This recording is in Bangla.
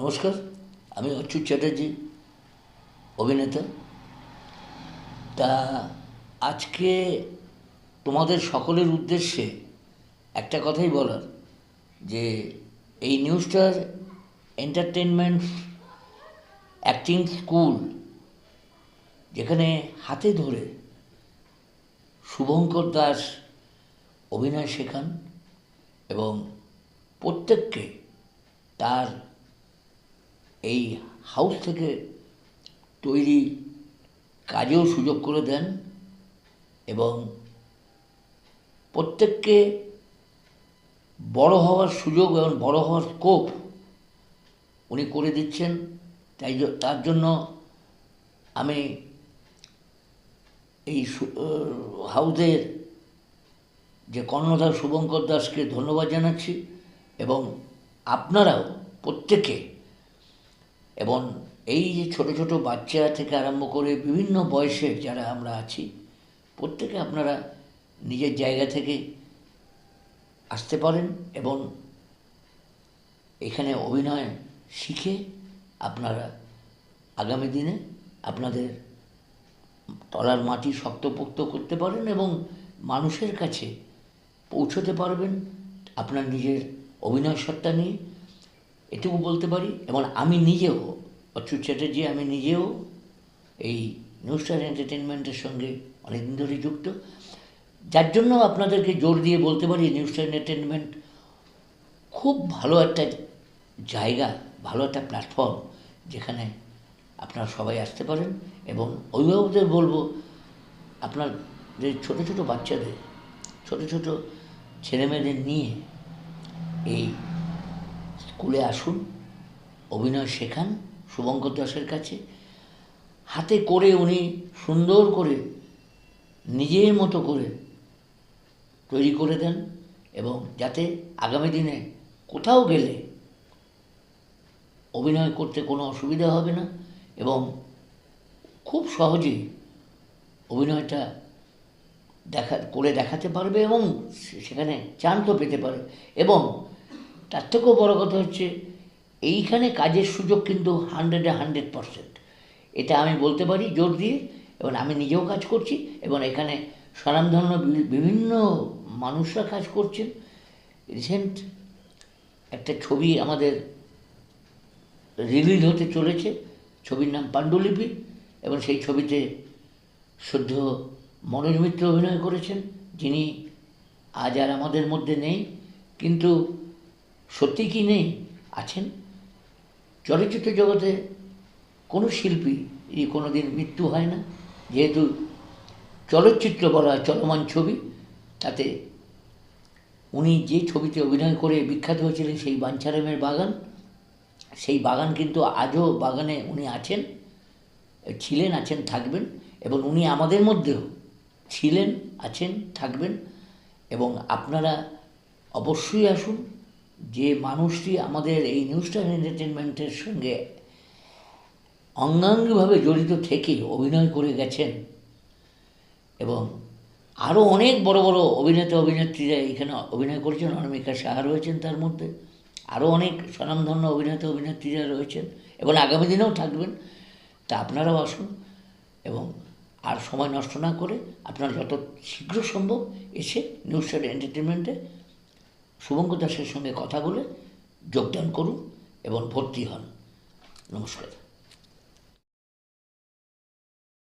নমস্কার, আমি অচ্যুত চ্যাটার্জি, অভিনেতা। তা আজকে তোমাদের সকলের উদ্দেশ্যে একটা কথাই বলার, যে এই নিউজটার এন্টারটেনমেন্ট অ্যাক্টিং স্কুল যেখানে হাতে ধরে শুভঙ্কর দাস, অভিনয় শেখান এবং প্রত্যেককে তার এই হাউস থেকে তৈরি কাজেও সুযোগ করে দেন এবং প্রত্যেককে বড় হওয়ার সুযোগ এবং বড় হওয়ার স্কোপ উনি করে দিচ্ছেন। তাই তার জন্য আমি এই হাউসের যে কর্ণধার শুভঙ্কর দাসকে ধন্যবাদ জানাচ্ছি এবং আপনারাও প্রত্যেকে এবং এই যে ছোট ছোট বাচ্চা থেকে আরম্ভ করে বিভিন্ন বয়সের যারা আমরা আছি, প্রত্যেকে আপনারা নিজের জায়গা থেকে আসতে পারেন এবং এখানে অভিনয় শিখে আপনারা আগামী দিনে আপনাদের তলার মাটি শক্তপোক্ত করতে পারেন এবং মানুষের কাছে পৌঁছতে পারবেন আপনার নিজের অভিনয় সত্তা নিয়ে। এটুকু বলতে পারি? এবং আমি নিজেও, অচ্যুত চ্যাটার্জি, আমি নিজেও এই নিউজ স্টার এন্টারটেনমেন্টের সঙ্গে অনেকদিন ধরে যুক্ত। যার জন্য আপনাদেরকে জোর দিয়ে বলতে পারি নিউজ স্টার এন্টারটেনমেন্ট খুব ভালো একটা জায়গা, ভালো একটা প্ল্যাটফর্ম যেখানে আপনারা সবাই আসতে পারেন। এবং অভিভাবকদের বলব আপনার যে ছোটো ছোটো বাচ্চাদের, ছোটো ছোটো ছেলেমেয়েদের নিয়ে এই স্কুলে আসুন, অভিনয় শেখান শুভঙ্কর দাসের কাছে। হাতে করে উনি সুন্দর করে নিজের মতো করে তৈরি করে দেন এবং যাতে আগামী দিনে কোথাও গেলে অভিনয় করতে কোনো অসুবিধা হবে না এবং খুব সহজেই অভিনয়টা দেখা, করে দেখাতে পারবে এবং সেখানে চান তো পেতে পারে এবং তার থেকেও বড় কথা হচ্ছে, এইখানে কাজের সুযোগ কিন্তু হান্ড্রেডে হান্ড্রেড পারসেন্ট এটা আমি বলতে পারি জোর দিয়ে, এবং আমি নিজেও কাজ করছি, এবং এখানে স্বনামধন্য বিভিন্ন মানুষরা কাজ করছেন। রিসেন্ট একটা ছবি আমাদের রিলিজ হতে চলেছে, ছবির নাম পাণ্ডুলিপি, এবং সেই ছবিতে শুদ্ধ মনোজ মিত্র অভিনয় করেছেন, যিনি আজ আর আমাদের মধ্যে নেই, কিন্তু সত্যি কি নেই? আছেন? চলচ্চিত্র জগতে কোনো শিল্পী কোনো দিন মৃত্যু হয় না। যেহেতু চলচ্চিত্র বলা চলমান ছবি, তাতে উনি যে ছবিতে অভিনয় করে বিখ্যাত হয়েছিলেন সেই বাঞ্ছারামের বাগান, সেই বাগান কিন্তু আজও বাগানে উনি আছেন, ছিলেন, আছেন, থাকবেন এবং উনি আমাদের মধ্যেও ছিলেন, আছেন, থাকবেন এবং আপনারা অবশ্যই আসুন। যে মানুষটি আমাদের এই নিউজ স্টার এন্টারটেনমেন্টের সঙ্গে অঙ্গাঙ্গিভাবে জড়িত থেকে অভিনয় করে গেছেন এবং আরও অনেক বড় বড় অভিনেতা, অভিনেত্রীরা এখানে অভিনয় করেছেন। অনামিকা সাহা রয়েছেন তার মধ্যে। আরও অনেক স্বনামধন্য অভিনেতা, অভিনেত্রীরা রয়েছেন এবং আগামী দিনেও থাকবেন। তা আপনারাও আসুন এবং আর সময় নষ্ট না করে আপনারা যত শীঘ্র সম্ভব এসে নিউজ স্টার এন্টারটেনমেন্টে শুভঙ্কর দাসের সঙ্গে কথা বলে যোগদান করুন এবং ভর্তি হন। নমস্কার।